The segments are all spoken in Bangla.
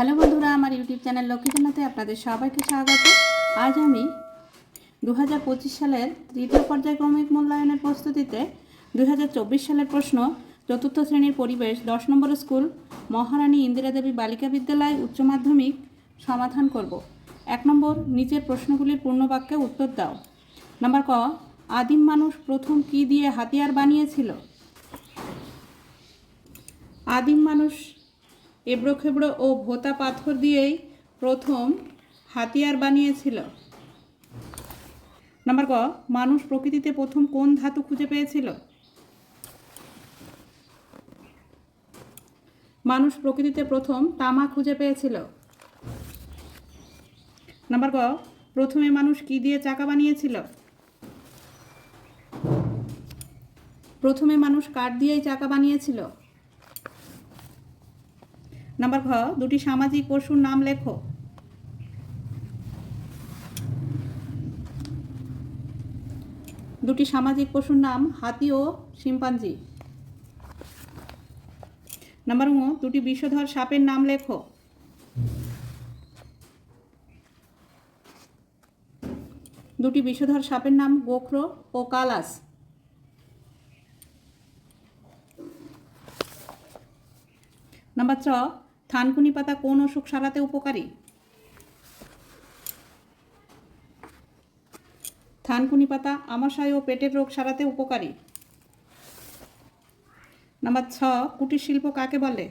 হ্যালো বন্ধুরা, আমার ইউটিউব চ্যানেল লক্ষ্মীজনাতে আপনাদের সবাইকে স্বাগত। আজ আমি দু হাজার পঁচিশ সালের তৃতীয় পর্যায়ক্রমিক মূল্যায়নের প্রস্তুতিতে দু হাজার চব্বিশ সালের প্রশ্ন, চতুর্থ শ্রেণির পরিবেশ, দশ নম্বর স্কুল, মহারানী ইন্দিরা দেবী বালিকা বিদ্যালয় উচ্চ মাধ্যমিক সমাধান করব। এক নম্বর, নিচের প্রশ্নগুলির পূর্ণবাক্যে উত্তর দাও। নাম্বার ক, আদিম মানুষ প্রথম কী দিয়ে হাতিয়ার বানিয়েছিল? আদিম মানুষ এবড়ো খেবড়ো ও ভোতা পাথর দিয়েই প্রথম হাতিয়ার বানিয়েছিল। নাম্বার ক, মানুষ প্রকৃতিতে প্রথম কোন ধাতু খুঁজে পেয়েছিল? মানুষ প্রকৃতিতে প্রথম তামা খুঁজে পেয়েছিল। নাম্বার ক, প্রথমে মানুষ কি দিয়ে চাকা বানিয়েছিল? প্রথমে মানুষ কাঠ দিয়েই চাকা বানিয়েছিল। নাম্বার ঘ, দুটি সামাজিক পশুর নাম লেখো। দুটি সামাজিক পশুর নাম হাতি ও শিম্পাঞ্জি। নাম্বার ঙ দুটি বিষধর সাপের নাম লেখো। দুটি বিষধর সাপের নাম গোখরো ও কালাস। নাম্বার চ থানকুনি পাতা কোন অসুখ সারাতে উপকারী? থানকুনি পাতা আমাশয় ও পেটের রোগ সারাতে উপকারী? নাম্বার ছ, কুটির শিল্প কাকে বলে?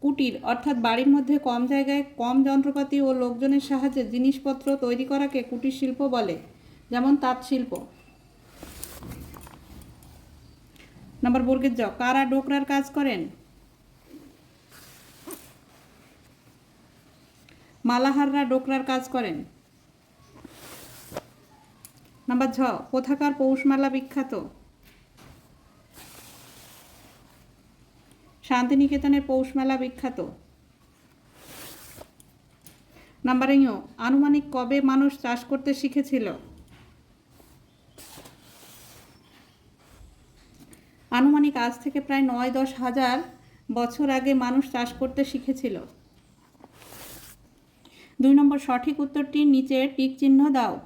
কুটির অর্থাৎ বাড়ির মধ্যে কম জায়গায় কম যন্ত্রপাতি ও লোকজনের সাহায্যে জিনিসপত্র তৈরি করাকে কুটির শিল্প বলে, যেমন তাঁত শিল্প। নাম্বার বর্গের জ, কারা ডোকরার কাজ করেন? মালাহাররা ডোকরার কাজ করেন। নাম্বার ঝ, কোথাকার পৌষমেলা বিখ্যাত? শান্তিনিকেতনের পৌষমেলা বিখ্যাত। নাম্বার ইং আনুমানিক কবে মানুষ চাষ করতে শিখেছিল? আনুমানিক আজ থেকে প্রায় নয় দশ হাজার বছর আগে মানুষ চাষ করতে শিখেছিল। দুই নম্বর সঠিক উত্তরটি নিচে টিক চিহ্ন দাও।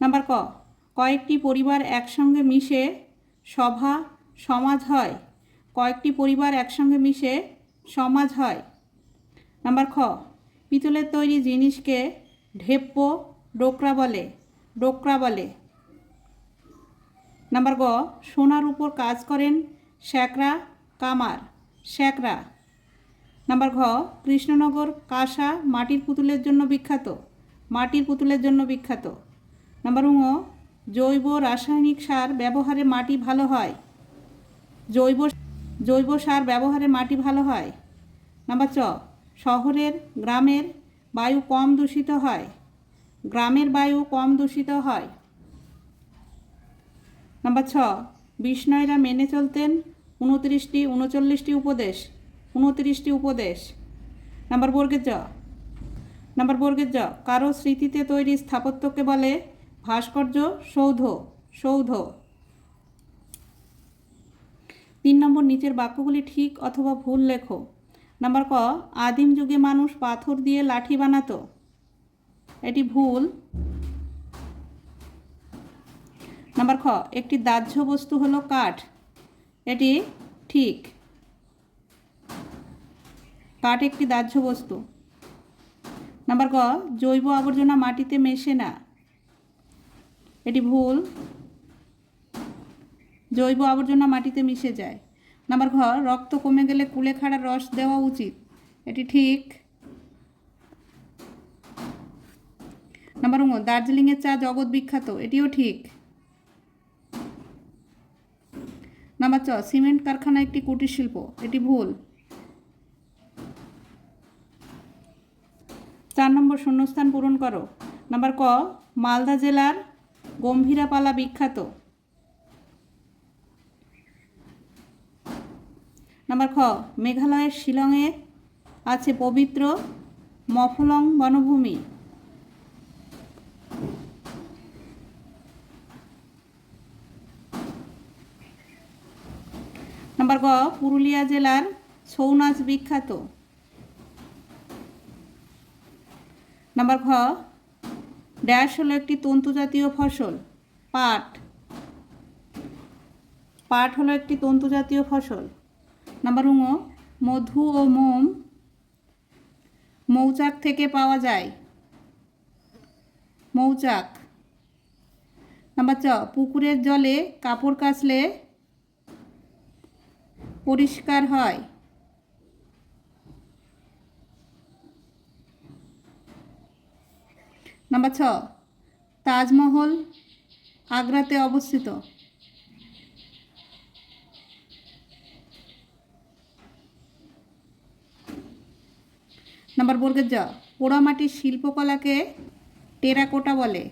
নাম্বার ক, কয়েকটি পরিবার একসঙ্গে মিশে সভা, সমাজ হয়। কয়েকটি পরিবার একসঙ্গে মিশে সমাজ হয়। নাম্বার খ, পিতলের তৈরি জিনিসকে ঢেপ্প, ডোকরা বলে। ডোকরা বলে। নাম্বার গ, সোনার উপর কাজ করেন শ্যাকরা কামার, শ্যাকরা। নাম্বার ঘ, কৃষ্ণনগর কাঁসা মাটির পুতুলের জন্য বিখ্যাত, মাটির পুতুলের জন্য বিখ্যাত। নাম্বার উঙ জৈব রাসায়নিক সার ব্যবহারে মাটি ভালো হয়। জৈব জৈব সার ব্যবহারে মাটি ভালো হয়। নাম্বার চ, শহরের, গ্রামের বায়ু কম দূষিত হয়। গ্রামের বায়ু কম দূষিত হয়। নাম্বার ছ বিষ্ণয়রা মেনে চলতেন উনত্রিশটি, উনচল্লিশটি উপদেশ, উনত্রিশটি উপদেশ। নাম্বার বর্গের জ, নাম্বার বর্গের জ, কারও স্মৃতিতে তৈরি স্থাপত্যকে বলে ভাস্কর্য সৌধ সৌধ। তিন নম্বর, নিচের বাক্যগুলি ঠিক অথবা ভুল লেখো। নাম্বার ক, আদিম যুগে মানুষ পাথর দিয়ে লাঠি বানাতো। এটি ভুল। নাম্বার খ, একটি দাহ্য বস্তু হলো কাঠ। এটি ঠিক। কাঠ একটি দাহ্য বস্তু। নাম্বার ক জৈব আবর্জনা মাটিতে মেশে না। এটি ভুল। জৈব আবর্জনা মাটিতে মিশে যায়। নাম্বার ঘ, রক্ত কমে গেলে কুলেখাড়ার রস দেওয়া উচিত। এটি ঠিক। নাম্বার দার্জিলিংয়ের চা জগৎ বিখ্যাত। এটিও ঠিক নাম্বার চ সিমেন্ট কারখানা একটি কুটির শিল্প, এটি ভুল। চার নম্বর শূন্যস্থান পূরণ করো। নাম্বার ক, মালদা জেলার গম্ভীরাপালা বিখ্যাত। নাম্বার খ, মেঘালয়ের শিলংয়ে আছে পবিত্র মফলং বনভূমি নাম্বার গ পুরুলিয়া জেলার ছৌ নাচ বিখ্যাত। নাম্বার ঘ, ড্যাশ হলো একটি তন্তুজাতীয় ফসল, পাট। পাট হলো একটি তন্তুজাতীয় ফসল। নাম্বার উঙ মধু ও মোম মৌচাক থেকে পাওয়া যায়। মৌচাক। নাম্বার চ, পুকুরের জলে কাপড় কাচলে পরিষ্কার হয়। নাম্বার ছ তাজমহল আগ্রাতে অবস্থিত। নাম্বার বর্গের জ পোড়ামাটির শিল্পকলাকে টেরাকোটা বলে।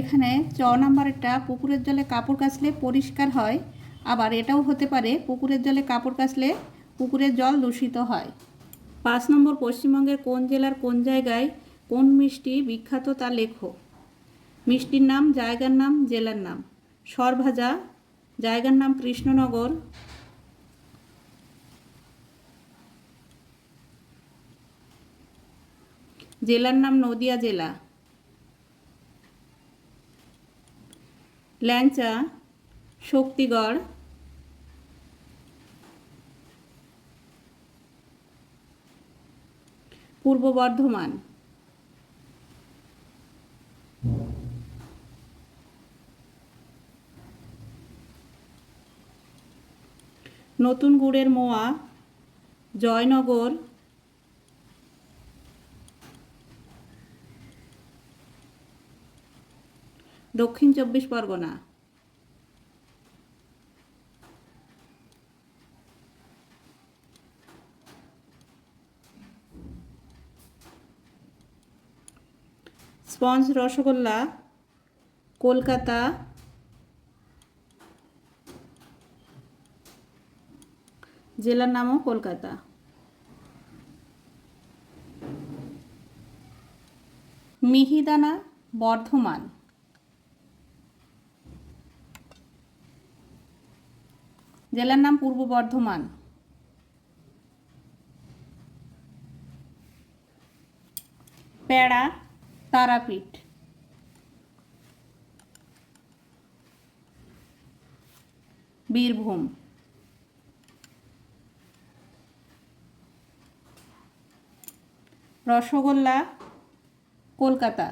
এখানে চ নাম্বারেরটা পুকুরের জলে কাপড় কাচলে পরিষ্কার হয়। আবার এটাও হতে পারে পুকুরের জলে কাপড় কাচলে পুকুরের জল দূষিত হয়। পাঁচ নম্বর পশ্চিমবঙ্গের কোন জেলার কোন জায়গায় কোন মিষ্টি বিখ্যাত তা লেখো। মিষ্টির নাম, জায়গার নাম, জেলার নাম। সরভাজা, জায়গার নাম কৃষ্ণনগর। জেলার নাম নদিয়া জেলা। ল্যাংচা শক্তিগড় পূর্ব বর্ধমান। নতুন গুড়ের মোয়া জয়নগর দক্ষিণ চব্বিশ পরগনা। স্পঞ্জ রসগোল্লা কলকাতা। জেলার নামও কলকাতা। মিহিদানা বর্ধমান। জেলার নাম পূর্ব বর্ধমান। প্যাড়া তারাপীঠ। বীরভূম। রসগোল্লা কলকাতা।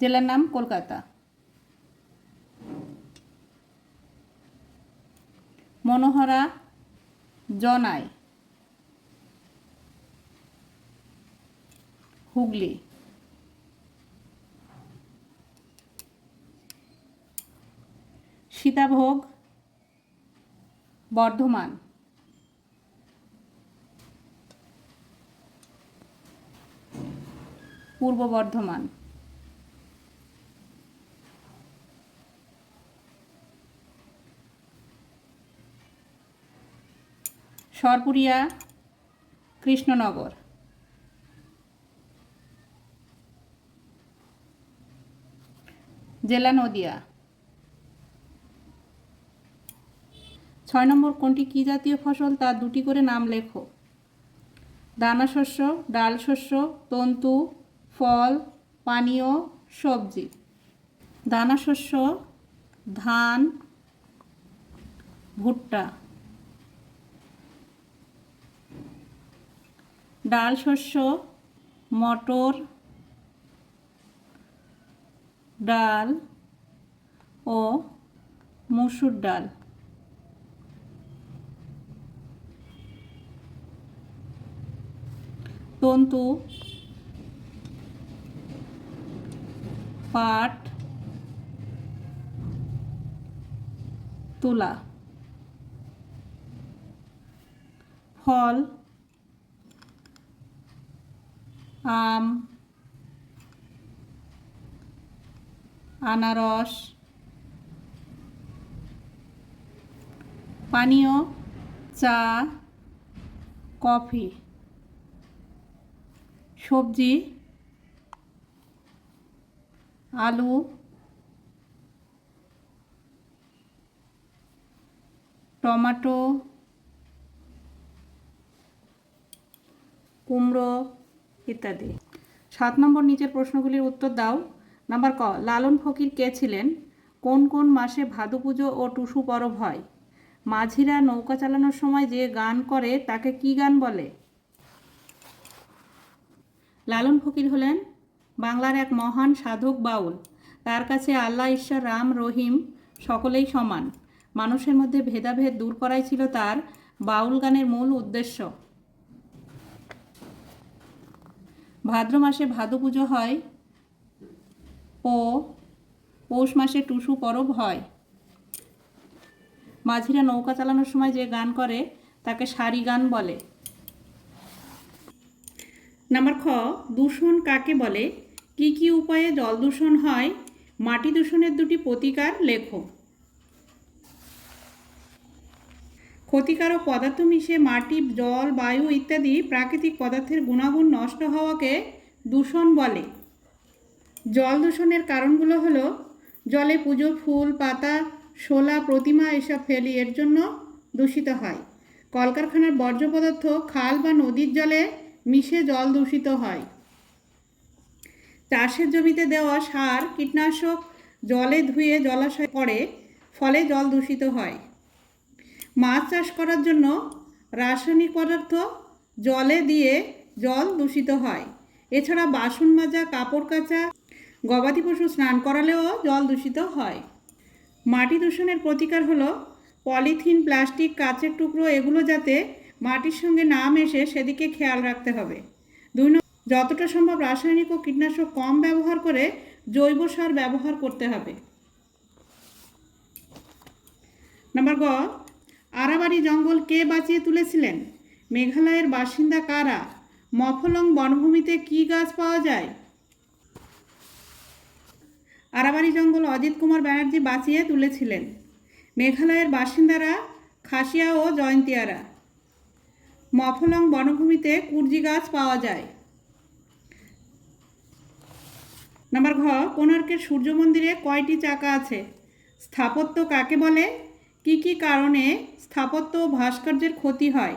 জেলার নাম কলকাতা। মনোহরা জনায়। হুগলি। সীতাভোগ বর্ধমান। পূর্ব বর্ধমান। সরপুরিয়া, কৃষ্ণনগর। জেলা নদিয়া। ছয় নম্বর, কোনটি কী জাতীয় ফসল? তার দুটি করে নাম লেখো। দানা শস্য, ডাল শস্য, তন্তু, ফল, পানীয়, সবজি। দানা শস্য, ধান, ভুট্টা। ডাল শস্য মটর ডাল ও মসুর ডাল। তন্তু পাট তুলা। ফল আম আনারস পানীয় চা কফি সবজি আলু টমাটো কুমড়ো ইত্যাদি। সাত নম্বর নিচের প্রশ্নগুলির উত্তর দাও। নাম্বার ক, লালন ফকির কে ছিলেন? কোন কোন মাসে ভাদু পুজো ও টুসু পরব হয়? মাঝিরা নৌকা চালানোর সময় যে গান করে, তাকে কি গান বলে? লালন ফকির হলেন বাংলার এক মহান সাধক বাউল। তার কাছে আল্লাহ, ঈশ্বর, রাম, রহিম সকলেই সমান। মানুষের মধ্যে ভেদাভেদ দূর করাই ছিল তার বাউল গানের মূল উদ্দেশ্য। ভাদ্র মাসে ভাদু পুজো হয় ও পৌষ মাসে টুসু পরব হয়। মাঝিরা নৌকা চালানোর সময় যে গান করে, তাকে সারি গান বলে। নাম্বার খ, দূষণ কাকে বলে? কি কি উপায়ে জল দূষণ হয়? মাটি দূষণের দুটি প্রতিকার লেখো। ক্ষতিকারক পদার্থ মিশে মাটি, জল, বায়ু ইত্যাদি প্রাকৃতিক পদার্থের গুণাগুণ নষ্ট হওয়াকে দূষণ বলে। জল দূষণের কারণগুলো হলো, জলে পুজো, ফুল, পাতা, শোলা, প্রতিমা এসব ফেলি এর জন্য দূষিত হয়। কলকারখানার বর্জ্য পদার্থ খাল বা নদীর জলে মিশে জল দূষিত হয়। চাষের জমিতে দেওয়া সার, কীটনাশক জলে ধুয়ে জলাশয় পড়ে, ফলে জল দূষিত হয়। মাছ চাষ করার জন্য রাসায়নিক পদার্থ জলে দিয়ে জল দূষিত হয়। এছাড়া বাসন মাজা, কাপড় কাচা, গবাদি পশু স্নান করালেও জল দূষিত হয়। মাটি দূষণের প্রতিকার হলো পলিথিন, প্লাস্টিক, কাচের টুকরো, এগুলো যাতে মাটির সঙ্গে না মেশে সেদিকে খেয়াল রাখতে হবে। দুই যতটা সম্ভব রাসায়নিক ও কীটনাশক কম ব্যবহার করে জৈব সার ব্যবহার করতে হবে। নাম্বার গ আরাবাড়ি জঙ্গল কে বাঁচিয়ে তুলেছিলেন? মেঘালয়ের বাসিন্দা কারা? মফলং বনভূমিতে কি গাছ পাওয়া যায়? আরাবাড়ি জঙ্গল অজিত কুমার ব্যানার্জি বাঁচিয়ে তুলেছিলেন। মেঘালয়ের বাসিন্দারা খাসিয়া ও জয়ন্তিয়ারা। মফলং বনভূমিতে কুর্জি গাছ পাওয়া যায়। নাম্বার ঘ, কোণার্কের সূর্য মন্দিরে কয়টি চাকা আছে? স্থাপত্য কাকে বলে? কি কি কারণে স্থাপত্য ভাস্কর্যের ক্ষতি হয়?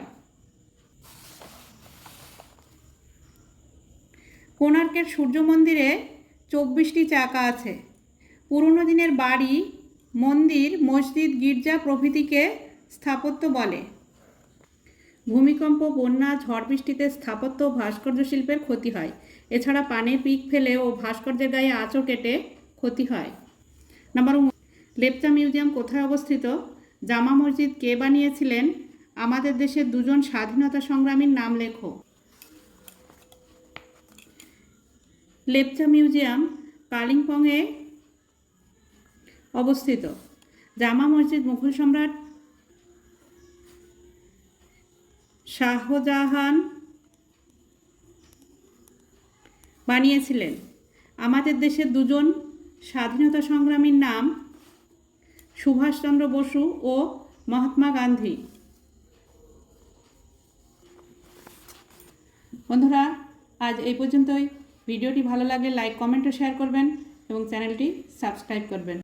কোণার্কের সূর্য মন্দিরে চব্বিশটি চাকা আছে। পুরনো দিনের বাড়ি, মন্দির, মসজিদ, গির্জা প্রভৃতিকে স্থাপত্য বলে। ভূমিকম্প, বন্যা, ঝড় বৃষ্টিতে স্থাপত্য ভাস্কর্য শিল্পের ক্ষতি হয়। এছাড়া পানে পিক ফেলে ও ভাস্কর্যের গায়ে আঁচড় কেটে ক্ষতি হয়। নাম্বার লেপচা মিউজিয়াম কোথায় অবস্থিত? জামা মসজিদ কে বানিয়েছিলেন? আমাদের দেশের দুজন স্বাধীনতা সংগ্রামীর নাম লেখো। লেপচা মিউজিয়াম, কালিম্পংয়ে অবস্থিত। জামা মসজিদ, মুঘল সম্রাট শাহজাহান বানিয়েছিলেন। আমাদের দেশের দুজন স্বাধীনতা সংগ্রামীর নাম সুভাষচন্দ্র বসু ও মহাত্মা গান্ধী। বন্ধুরা, আজ এই পর্যন্তই। ভিডিওটি ভালো লাগলে লাইক, কমেন্ট ও শেয়ার করবেন এবং চ্যানেলটি সাবস্ক্রাইব করবেন।